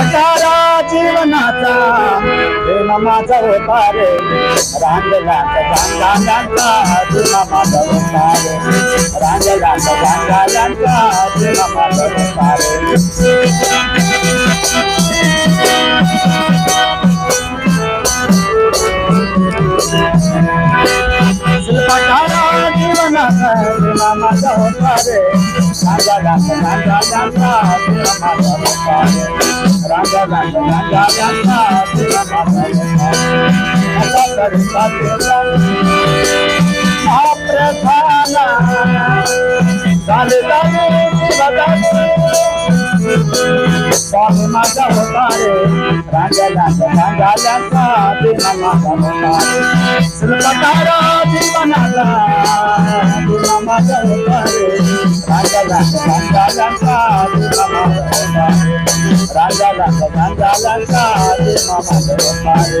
शिल्पकारा जीवनाचा प्रेम माझा होता रे. रांगलाचा गांगा प्रेम माझा होता रे. रांगलाचा गांगा प्रेम माझा होता रे. शिल्पकारा जीवनाचा प्रेम माझा होता रे. रांगलाचा गांगालाचा स्वामी माझा होता रे रांगाला रांगाल्याचा दिन माझा होता रे शिल्पकारा जीवनाला दिन माझा होता रे रांगाला रांगाल्याचा दिन माझा होता रे रांगाला रांगाल्याचा दिन माझा होता रे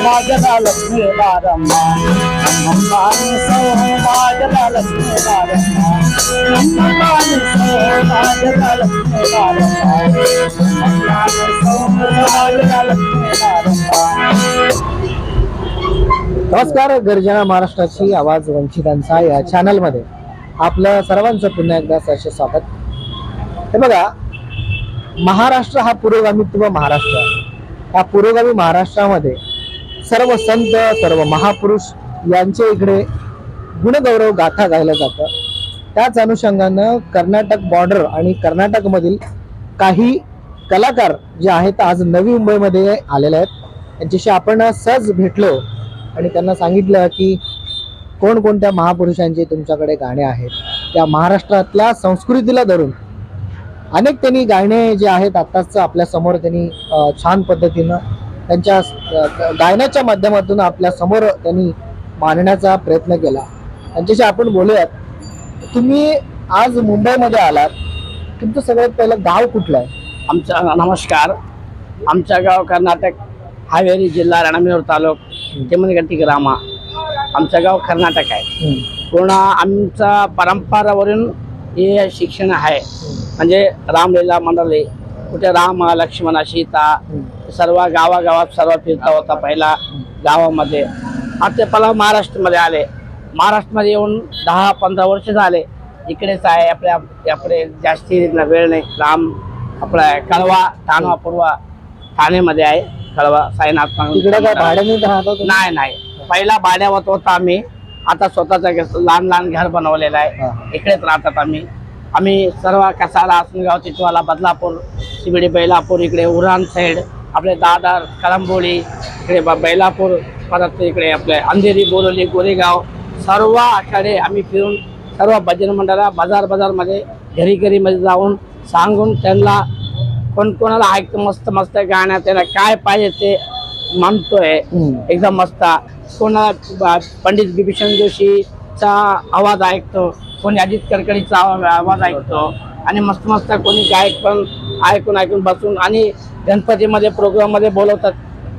माझ्या लक्ष्मी बारम्मा माझ्या लक्ष्मी बारम्मा माझ्या लक्ष्मी बारम्मा नमस्कार गर्जना महाराष्ट्राची आवाज वंचितांचा या चॅनलमध्ये आपलं सर्वांचं पुन्हा एकदा सहर्ष स्वागत. हे बघा महाराष्ट्र हा पुरोगामित्व महाराष्ट्र आहे. या पुरोगामी महाराष्ट्रामध्ये सर्व संत सर्व महापुरुष यांच्या इकडे गुणगौरव गाथा गायलं जातं. त्याच अनुषंगानं कर्नाटक बॉर्डर आणि कर्नाटकमधील काही कलाकार जे आहेत आज नवी मुंबईमध्ये आलेले आहेत. त्यांच्याशी आपण सहज भेटलो आणि त्यांना सांगितलं की कोणकोणत्या महापुरुषांचे तुमच्याकडे गाणे आहेत त्या महाराष्ट्रातल्या संस्कृतीला धरून. अनेक त्यांनी गाणे जे आहेत आत्ताच आपल्यासमोर त्यांनी छान पद्धतीनं त्यांच्या गायनाच्या माध्यमातून आपल्यासमोर त्यांनी मांडण्याचा प्रयत्न केला. त्यांच्याशी आपण बोलूयात. तुम्ही आज मुंबईमध्ये आलात. तुमचं सगळ्यात पहिलं गाव कुठलं आहे? आमचा नमस्कार. आमचं गाव कर्नाटक हावेरी जिल्हा रणमेर तालुक तेमनगट्टी ग्रामा आमचं गाव कर्नाटक आहे. पूर्ण आमचा परंपरावरून हे शिक्षण आहे. म्हणजे रामलीला मंडळी कुठे राम लक्ष्मण सीता सर्व गावागावात सर्व फिरता होता पहिला गावामध्ये. आता पहिला महाराष्ट्रामध्ये आले. महाराष्ट्रामध्ये येऊन दहा पंधरा वर्ष झाले. इकडेच आहे आपल्या आपले जास्ती वेळ नाही. राम आपला कळवा ठाणवा पूर्व ठाणेमध्ये आहे. कळवा साईनाथ? नाही नाही. पहिला भाड्यावर होता आम्ही. आता स्वतःचं लहान लहान घर बनवलेलं. आहे. इकडेच राहतात आम्ही. आम्ही सर्व कसारा आसनगाव चिचवाला बदलापूर शिबडी बैलापूर इकडे उरण साईड आपले दादर कळंबोळी इकडे बैलापूर परत इकडे आपले अंधेरी बोरोली गोरेगाव सर्व आखाडे आम्ही फिरून सर्व भजन मंडळा बाजार बाजारमध्ये घरी घरीमध्ये जाऊन सांगून त्यांना कोण कोणाला ऐकतं मस्त मस्त गाणं त्याला काय पाहिजे ते म्हणतोय हम्म. एकदम मस्त. कोणाला ब- पंडित बिभीषण जोशीचा आवाज ऐकतो. कोणी अजित कडकडीचा आवा- आवाज ऐकतो. आणि मस्त मस्त कोणी गायक पण ऐकून ऐकून बसून आणि गणपतीमध्ये प्रोग्राममध्ये बोलवतात.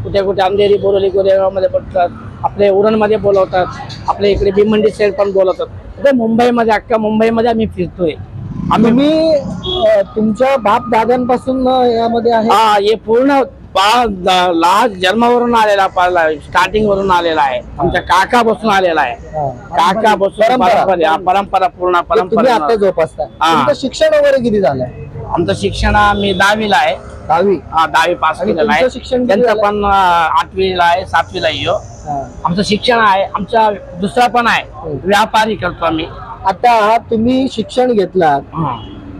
कुठे कुठे अंधेरी बोरवली गोरेगावमध्ये बोलतात. आपले उरणमध्ये बोलवतात. आपल्या इकडे भिमंडी साईड पण बोलवतात. इथे मुंबईमध्ये अख्ख्या मुंबईमध्ये आम्ही फिरतोय. आम्ही तुमच्या बाप दादांपासून यामध्ये आहे? हा हे पूर्ण पा द- लहान जन्मावरून आलेला पाला स्टार्टिंग वरून आलेला आहे आमच्या काका बसून आलेला आहे हा. काका बसून परंपरा. परंपरा हा, पूर्ण परंपरा आता जोपासता हा. शिक्षण वगैरे किती झालंय आमचं शिक्षण मी दहावीला आहे दहावी हा, दहावी पास केलेलं आहे शिक्षण त्यांचं? पण आठवीला आहे सातवीला. हा. आमचं शिक्षण आहे आमचा दुसरा पण आहे व्यापारी करतो आम्ही आता तुम्ही शिक्षण घेतलात हं.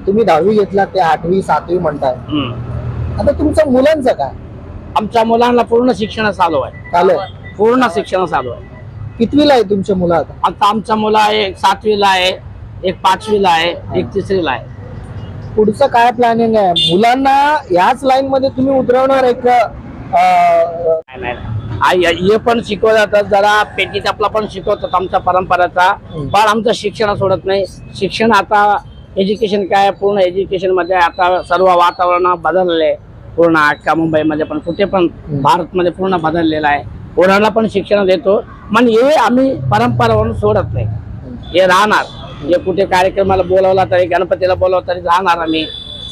तुम्ही दहावी घेतलात ते आठवी सातवी म्हणताय हं. आता तुमचं मुलांचं काय? आमच्या मुलांना पूर्ण शिक्षण चालू आहे. चालू पूर्ण शिक्षण चालू आहे. कितवीला आहे तुमचे मुलं आता? आता आमचा मुलं आहे एक सातवीला आहे एक पाचवीला आहे एक तिसरीला आहे. पुढचं काय प्लॅनिंग आहे? मुलांना याच लाईन मध्ये तुम्ही उतरवणार एक अं, नाही, नाही, नाही. आई- आई- हे पण शिकवतात जरा पेटीत आपला पण शिकवतात आमच्या परंपराचा. पण आमचं शिक्षण सोडत नाही. शिक्षण आता एज्युकेशन काय? पूर्ण एज्युकेशनमध्ये आता सर्व वातावरण बदलले पूर्ण अख्खा मुंबईमध्ये पण कुठे पण. भारतमध्ये पूर्ण बदललेलं आहे. पोरांना पण शिक्षण देतो. मग हे आम्ही परंपरावरून सोडत नाही. हे राहणार. हे कुठे कार्यक्रमाला बोलावला तरी गणपतीला बोलावलं तरी राहणार आम्ही.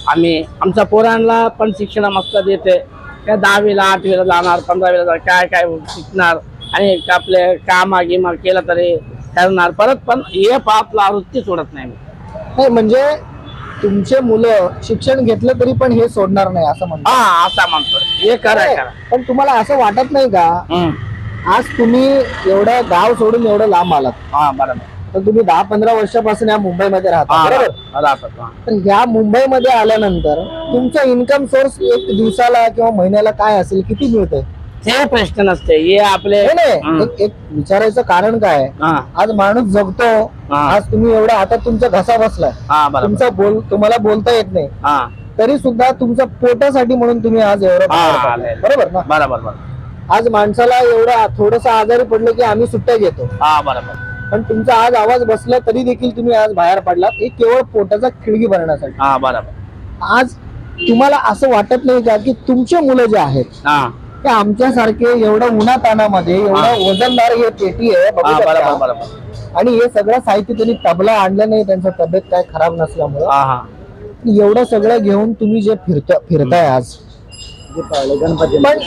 आम्ही आमच्या पोरांना पण शिक्षण मस्त देते. काय दहावीला आठवीला जाणार पंधरावीला जाणार काय काय शिकणार. आणि आपले कामा गिमा केलं तरी करणार परत पण हे आपला वृत्ती सोडत नाही म्हणजे तुमचे मुलं शिक्षण घेतलं तरी पण हे सोडणार नाही असं म्हणतात. हा असा म्हणतो हे करा करा पण तुम्हाला असं वाटत नाही का? हम्म. आज तुम्ही एवढं गाव सोडून एवढं लांब आलात. हा बरोबर. तर तुम्ही दहा पंधरा वर्षापासून या मुंबईमध्ये राहता हा, बरोबर? राहतात, हा. तर ह्या मुंबईमध्ये आल्यानंतर तुमचा इन्कम सोर्स एक दिवसाला किंवा महिन्याला काय असेल किती मिळते ते प्रश्न नसते हे आपले नाही हम्म. नाही एक- एक विचारायचं कारण काय? आहे? हा. आज माणूस जगतो हा. आज तुम्ही एवढा आता तुमचा घसा बसलाय. हा बरोबर. तुमचा बोल तुम्हाला बोलता येत नाही. हा. तरी सुद्धा तुमच्या पोटासाठी म्हणून तुम्ही आज एवढं हा. बरोबर ना? बरोबर बरोबर. आज माणसाला एवढं थोडस आजारी पडलं की आम्ही सुट्ट्या घेतो. हा बरोबर. पण तुमचा आज आवाज बसला तरी देखील तुम्ही आज बाहेर पडलात. हे केवळ पोटाचा खिडकी भरण्यासाठी. हा बरोबर. आज तुम्हाला असं वाटत नाही का की तुमचे मुलं जे आहेत हा. ते आमच्यासारखे एवढं उन्हातानामध्ये एवढं वजनदार हे पेटी आहे बघू हा शकता. बरोबर. बरोबर आणि हे सगळं साहित्य त्यांनी तबला आणलं नाही त्यांचं तब्येत काय खराब नसल्यामुळं. हा हा. एवढं सगळं घेऊन तुम्ही जे फिरता फिरताय आज. पण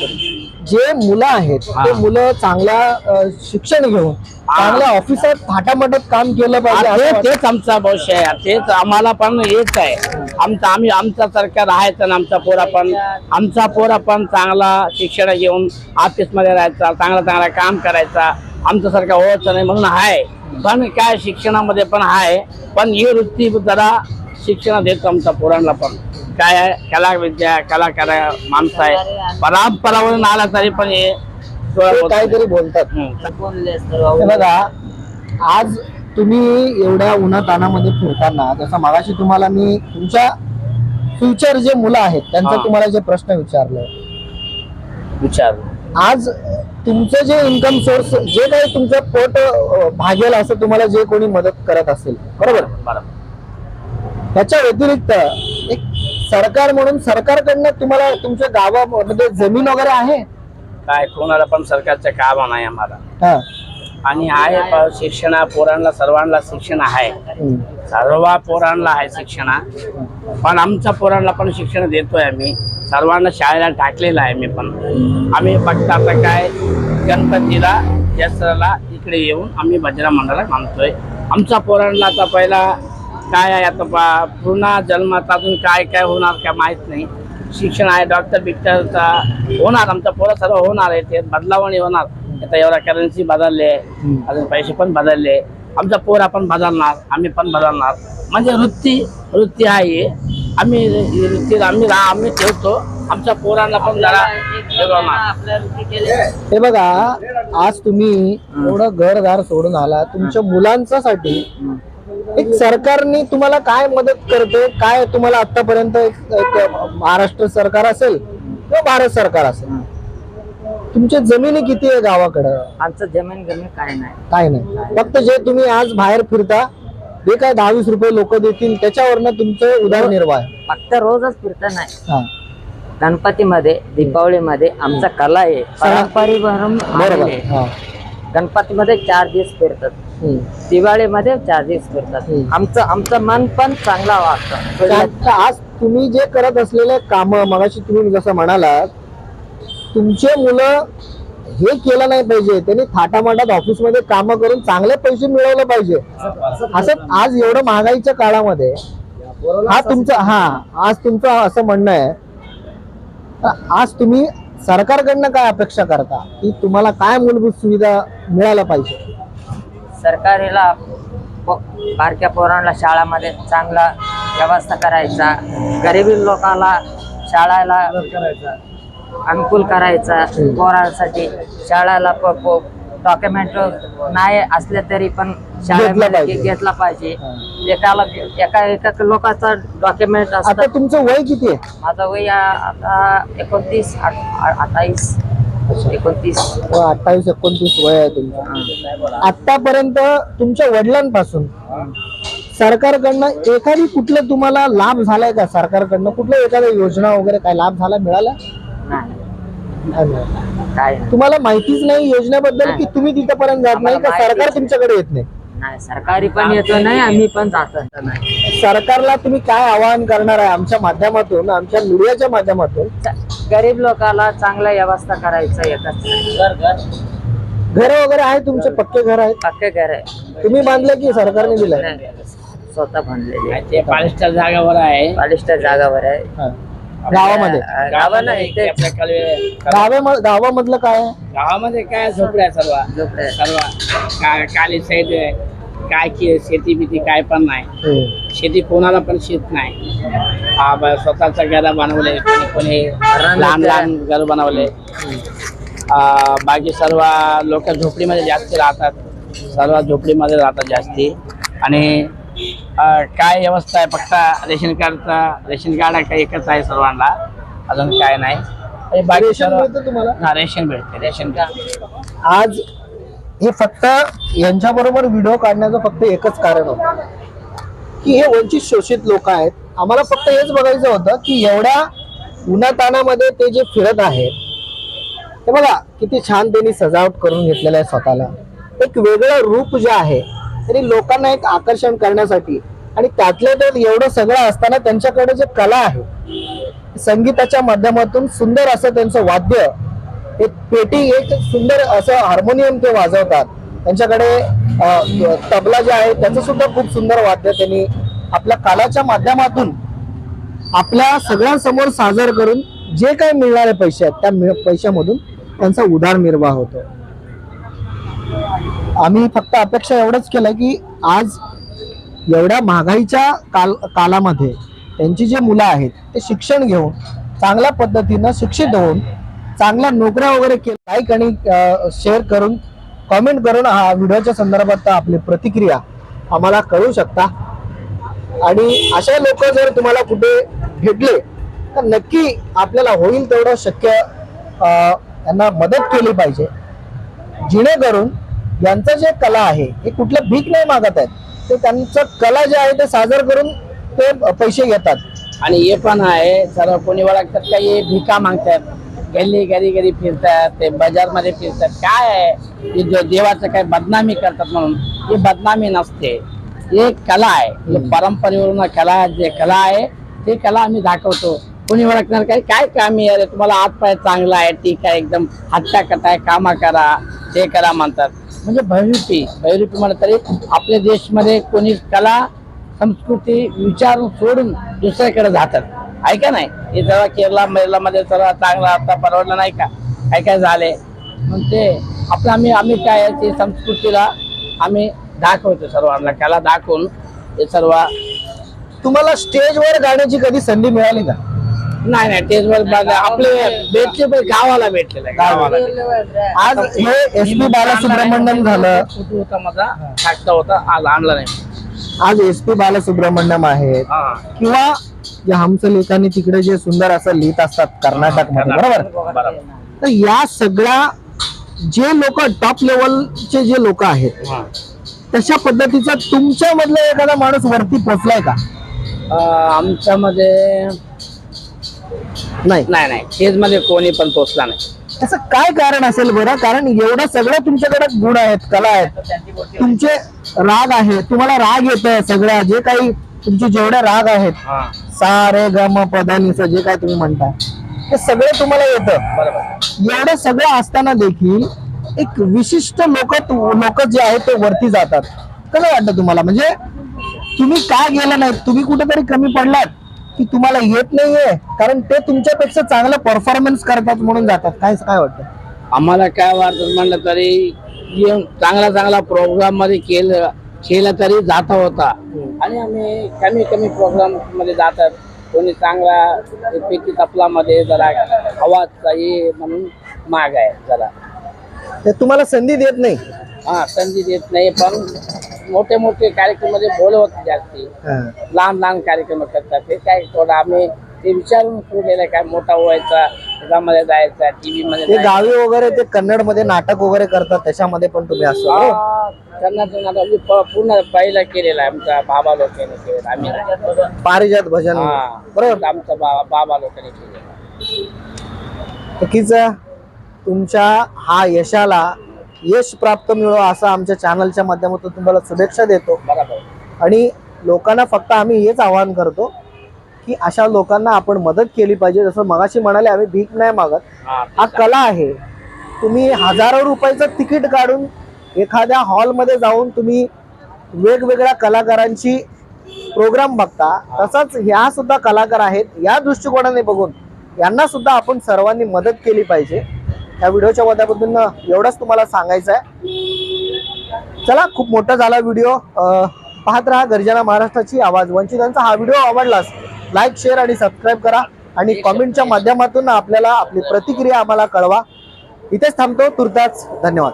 जे मुलं आहेत. ते मुलं चांगल्या शिक्षण घेऊन चांगल्या ऑफिसात थाटामाटात काम केलं पाहिजे. तेच आमचा भविष्य आहे. तेच आम्हाला पण हेच आहे. आमचा आम्ही आमचा सरकार राहायचं आणि आमचा पोरा पण आमचा पोरा पण चांगला शिक्षण घेऊन ऑफिसमध्ये राहायचा चांगला चांगला काम करायचा. आमचं सरकार व्हायचं नाही म्हणून आहे पण काय शिक्षणामध्ये पण आहे पण ही वृत्ती जरा शिक्षण देतो आमच्या पोरांना पण. काय आहे? कला विद्या कलाकार माणसं आहे. परंपरावरून आला तरी पण हे ते काहीतरी बोलतात. हम्म. हे बघा आज तुम्ही एवढ्या उन्हातानामध्ये फिरताना जसं मागाशी तुम्हाला मी तुमच्या फ्युचर जे मुलं आहेत त्यांचा हा. तुम्हाला जे प्रश्न विचारले. विचार. आज तुमचं जे इन्कम सोर्स जे काही तुमचं पोट अं, भागेल असं तुम्हाला जे कोणी मदत करत असेल बरोबर? बरोबर. त्याच्या व्यतिरिक्त सरकार म्हणून सरकारकडनं तुम्हाला तुमच्या गावामध्ये जमीन वगैरे आहे? काय कोणाला पण सरकारचं काम नाही आम्हाला. हा. आणि आहे प- शिक्षण पोरांना सर्वांना शिक्षण आहे. सर्व पोरांना आहे शिक्षण. पण आमच्या पोरांना पण शिक्षण देतोय आम्ही. सर्वांना शाळेला टाकलेलं आहे मी पण. आम्ही फक्त आता काय गणपतीला दसऱ्याला इकडे येऊन आम्ही भजरा मंडळाला मानतोय. आमच्या पोरांना आता पहिला काय आहे आता पा- पूर्ण जन्मात अजून काय काय होणार काय माहीत नाही. शिक्षण आहे डॉक्टर बिक्टरचा होणार आमच्या पोरं सर्व होणार आहे ते बदलावणी होणार. आता एवढा करन्सी बदलले. अजून पैसे पण बदलले. आमचा पोरा पण बदलणार आम्ही पण बदलणार. म्हणजे वृत्ती वृत्ती आहे. आम्ही वृत्ती आम्ही रा- आम्ही ठेवतो. आमच्या पोरांना पण जरा हे बघा आज तुम्ही एवढं घरदार सोडून आला तुमच्या मुलांसाठी एक सरकारने तुम्हाला काय मदत करते? काय तुम्हाला आतापर्यंत महाराष्ट्र सरकार असेल किंवा भारत सरकार असेल? तुमची जमिनी किती आहे गावाकडं? आमचं जमीन गमीन काय नाही. काय नाही. फक्त जे तुम्ही आज बाहेर फिरता जे काय दहावीस रुपये लोक देतील त्याच्यावरनं तुमचं उदरनिर्वाह फक्त रोजच फिरता नाही. गणपतीमध्ये दीपावलीमध्ये आमचा कला आहे. हा. गणपतीमध्ये चार दिवस फिरतात. दिवाळीमध्ये चार दिवस फिरतात हम्म. आमचं आमचं मन पण चांगला वाटतं. आज तुम्ही जे करत असलेले काम मगाशी तुम्ही जसं म्हणालात तुमचे मुलं हे केलं नाही पाहिजे. त्यांनी थाटामाटात ऑफिसमध्ये कामं करून चांगले पैसे मिळवलं पाहिजे. असं आज एवढं महागाईच्या काळामध्ये हा तुमचं हा आज तुमचं असं म्हणणं आहे. आज तुम्ही सरकारकडनं काय अपेक्षा करता? की तुम्हाला काय मूलभूत सुविधा मिळायला पाहिजे? सरकारीला बारक्या पोरांना शाळामध्ये चांगला व्यवस्था करायचा गरिबी लोकांना शाळेला अनुकूल करायचा. पोरांसाठी शाळेला डॉक्युमेंट नाही असले तरी पण शाळेमध्ये घेतला पाहिजे. एकाला एका एका लोकांचा डॉक्युमेंट तुमचं वय किती आहे? माझं वय आता एकोणतीस अठ्ठावीस. एकोणतीस. अठ्ठावीस एकोणतीस वय आहे तुमचं. आतापर्यंत तुमच्या वडिलांपासून सरकारकडनं एखादी कुठलं तुम्हाला लाभ झालाय का? सरकारकडनं कुठल्या एखाद्या योजना वगैरे काय लाभ झाला मिळाला. काय. तुम्हाला माहितीच नाही योजनेबद्दल की तुम्ही तिथपर्यंत जात नाही का? सरकार तुमच्याकडे येत नाही? नाही सरकारी पण येतो नाही आम्ही पण जातो नाही. सरकारला तुम्ही काय आवाहन करणार आहे? आमच्या माध्यमातून आमच्या मीडियाच्या माध्यमातून? गरीब लोकांना चांगलं व्यवस्था करायचं एकच. घर वगैरे आहे तुमचे? पक्के घर आहेत? पक्के घर आहे. तुम्ही बांधले की सरकारने दिलंय? नाही, स्वतः बांधलेले ते पालिस्टर जागावर आहे. पालिस्टर जागावर आहे. हा. गावामध्ये? गावं नाही ते आपल्या कलवे गावे गावामधलं काय आहे? गावामध्ये काय झोपड्या सर्व. झोपड्या. सर्व. काय काली साईड काय की शेती बिती काय पण नाही. हम्म. शेती कोणाला पण शेत नाही. हा ब- स्वतःचा घर बनवले कोणी कोणी लहान लहान घर बनवले. आ, बाकी सर्व लोक झोपडीमध्ये जास्त राहतात. सर्व झोपडीमध्ये राहतात जास्ती. आणि आ, काय व्यवस्था आहे? फक्त रेशन कार्डचा रेशन कार्ड आहे का एकच आहे सर्वांना? अजून काय नाही. आणि बाकी रेशन सर्व मिळतं तुम्हाला? हा रेशन भेटते रेशन कार्ड आज हे फक्त यांच्या बरोबर व्हिडिओ काढण्याचं फक्त एकच कारण होतं. की हे वंचित शोषित लोक आहेत. आम्हाला फक्त हेच बघायचं होतं की एवढ्या उन्हातानामध्ये ते जे फिरत आहेत ते बघा किती छान त्यांनी सजावट करून घेतलेलं आहे स्वतःला. एक वेगळं रूप जे आहे तरी लोकांना एक आकर्षण करण्यासाठी आणि त्यातल्या त्यात एवढं सगळं असताना त्यांच्याकडे जे कला आहे संगीताच्या माध्यमातून सुंदर असं त्यांचं वाद्य एक पेटी एक सुंदर असं हार्मोनियम ते वाजवतात. त्यांच्याकडे तबला जे आहे त्याचं सुद्धा खूप सुंदर वाद्य त्यांनी आपल्या कालाच्या माध्यमातून आपल्या सगळ्यांसमोर सादर करून जे काही मिळणारे पैसे आहेत त्या पैशामधून त्यांचा उदारनिर्वाह होतो. आम्ही फक्त अपेक्षा एवढंच केलं की आज एवढ्या महागाईच्या काल कालामध्ये त्यांची जे मुलं आहेत ते शिक्षण घेऊन चांगल्या पद्धतीनं शिक्षित होऊन चांगल्या नोकऱ्या वगैरे के लाईक आणि शेअर करून कॉमेंट करून हा व्हिडिओच्या संदर्भात आपली प्रतिक्रिया आम्हाला कळू शकता. आणि अशा लोक जर तुम्हाला कुठे भेटले तर नक्की आपल्याला होईल तेवढं शक्य त्यांना मदत केली पाहिजे. जेणेकरून यांचं जे कला आहे हे कुठलं भीक नाही मागत आहेत ते त्यांचं कला जे आहे ते सादर करून ते पैसे घेतात. आणि हे पण आहे सर्व कोणी ओळखतात का हे भिका मागतात गल्ली घरी घरी फिरतात ते बाजारमध्ये फिरतात. काय आहे? जे देवाचं काय बदनामी करतात म्हणून ही बदनामी नसते. हे कला आहे. परंपरेवरून कला जे कला आहे ते कला आम्ही दाखवतो. कोणी ओळखणार काय? काय काम आहे? अरे तुम्हाला हात पाय चांगला आहे ठीक आहे एकदम हट्टा कटाय कामा करा ते करा म्हणतात. म्हणजे भैरूपी भैरूपी म्हणत तरी आपल्या देशमध्ये कोणी कला संस्कृती विचारून सोडून दुसऱ्याकडे जातात. आहे का नाही? हे जरा केरला मेरलामध्ये सर्व चांगलं आता परवडलं नाही का? काय काय झाले? मग ते आपलं आम्ही आम्ही काय आहे ते संस्कृतीला आम्ही दाखवतो सर्वांना. कला दाखवून हे सर्व तुम्हाला स्टेजवर गाण्याची कधी संधी मिळाली का? नाही नाही टेजवर बघा आपले भेटले पण गावाला भेटलेलं आहे. गावाला आज हे एस पी बालसुब्रह्मण्यम झालं. फोटो होता माझा टाकता होता आज आणला नाही. आज एस पी बालसुब्रह्मण्यम आहेत हा. किंवा जे हंस लेखांनी तिकडे जे सुंदर असं लिहित असतात कर्नाटकमध्ये बरोबर? बरोबर. तर या सगळ्या जे लोक टॉप लेवलचे जे लोक आहेत हा. तशा पद्धतीचा तुमच्या मधला एखादा माणूस वरती पोचलाय का? आमच्यामध्ये नाही. नाही नाही. मध्ये कोणी पण पोचला नाही. त्याचं काय कारण असेल बरं? कारण एवढं सगळं तुमच्याकडे गुण आहेत कला आहेत. तुमचे राग आहे तुम्हाला राग येत आहे सगळ्या. जे काही तुमचे जेवढे राग आहेत सारे गम रे ग म जे काय तुम्ही म्हणता ते सगळं तुम्हाला येतं. बरोबर एवढं सगळं असताना देखील एक विशिष्ट लोक लोक जे आहेत ते वरती जातात. कसं वाटतं तुम्हाला? म्हणजे तुम्ही का गेला नाही? तुम्ही कुठेतरी कमी पडलात की तुम्हाला येत नाहीये कारण ते तुमच्यापेक्षा चांगलं परफॉर्मन्स करतात म्हणून जातात. काय काय वाटतं? आम्हाला काय वाटत म्हणलं तरी चांगला चांगला प्रोग्राममध्ये केलं केलं तरी जाता होता. आणि आम्ही कमी कमी प्रोग्राममध्ये जातात कोणी चांगला पैकी तपलामध्ये जरा हवाचा हे म्हणून माग आहे जरा. ते तुम्हाला संधी देत नाही? हा संधी देत नाही पण मोठे मोठे कार्यक्रममध्ये बोलवत जास्ती. लहान लहान कार्यक्रम करतात. ते काय थोडं आम्ही ते विचारून काय मोठा व्हायचा. त्यामध्ये जायचा टीव्ही मध्ये ते. गावी वगैरे ते कन्नडमध्ये नाटक वगैरे करतात त्याच्यामध्ये पण तुम्ही असतो हो? प- पूर्ण पहिला केलेला आहे आमचा बाबा लोकांनी केलेला आम्ही नाही. पारिजात भजन हा, बरोबर आमचा बाबा बाबा लोकांनी केलेला नक्कीच तुमच्या हा यशाला यश प्राप्त मिळो असं आमच्या चॅनलच्या माध्यमातून तुम्हाला शुभेच्छा देतो बरोबर आणि लोकांना फक्त आम्ही हेच आवाहन करतो की अशा लोकांना आपण मदत केली पाहिजे. जसं मगाशी म्हणाले आम्ही भीक नाही मागत. हा, कला आहे. तुम्ही हजारो रुपयाचं तिकीट काढून एखाद्या हॉलमध्ये जाऊन तुम्ही वेगवेगळ्या कलाकारांची प्रोग्राम बघता. तसाच ह्या सुद्धा कलाकार आहेत. या दृष्टिकोनाने बघून यांना सुद्धा आपण सर्वांनी मदत केली पाहिजे. या व्हिडिओच्या माध्यमातून एवढंच तुम्हाला सांगायचं आहे. चला खूप मोठा झाला व्हिडिओ. पाहत राहा गर्जना महाराष्ट्राची आवाज. वंचितांचा हा व्हिडिओ आवडलास लाईक शेअर आणि सबस्क्राईब करा. आणि कॉमेंटच्या माध्यमातून आपल्याला आपली प्रतिक्रिया आम्हाला कळवा. इथेच थांबतो. तुर्ताच धन्यवाद.